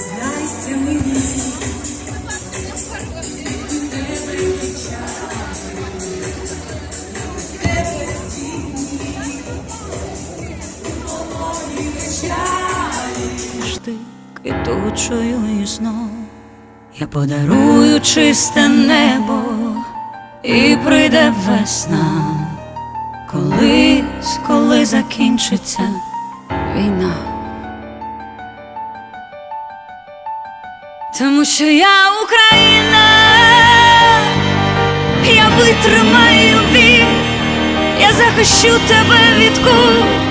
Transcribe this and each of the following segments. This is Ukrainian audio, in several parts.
Знайся мені, Штик і тучою і знов я подарую чисте небо, і прийде весна, колись, коли закінчиться війна. Тому що я Україна, я витримаю біль, я захищу тебе від куль.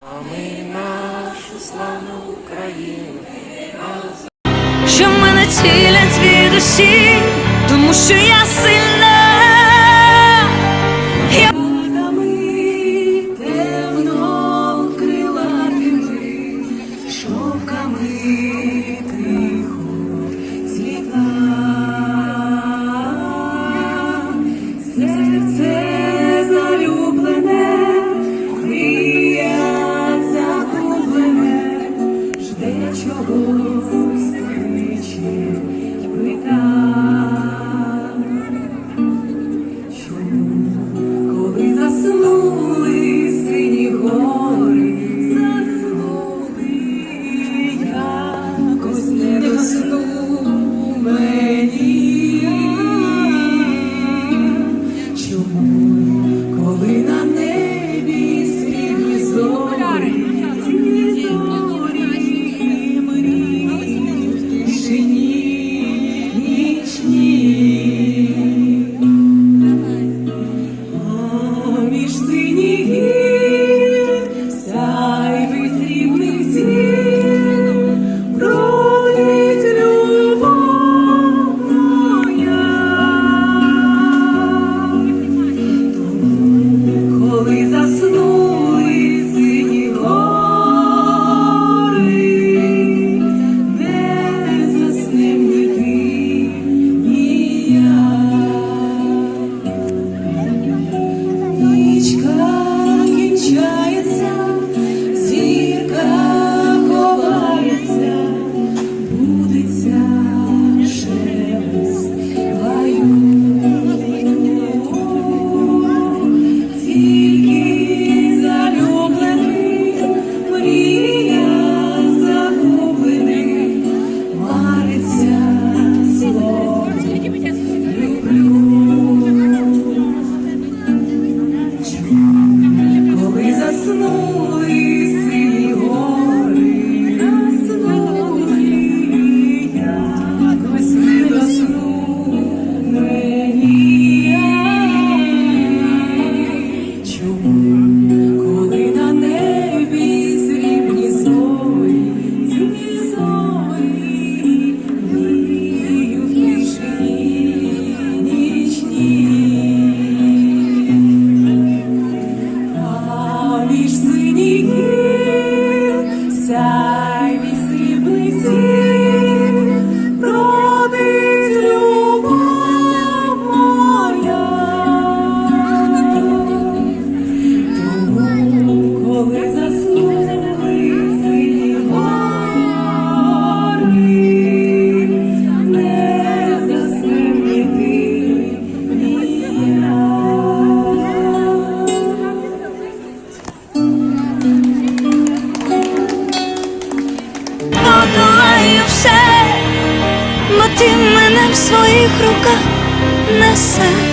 А ми нашу славну Україну. Що мене цілять від усі, тому що я сильна. you. твоїх руках несе.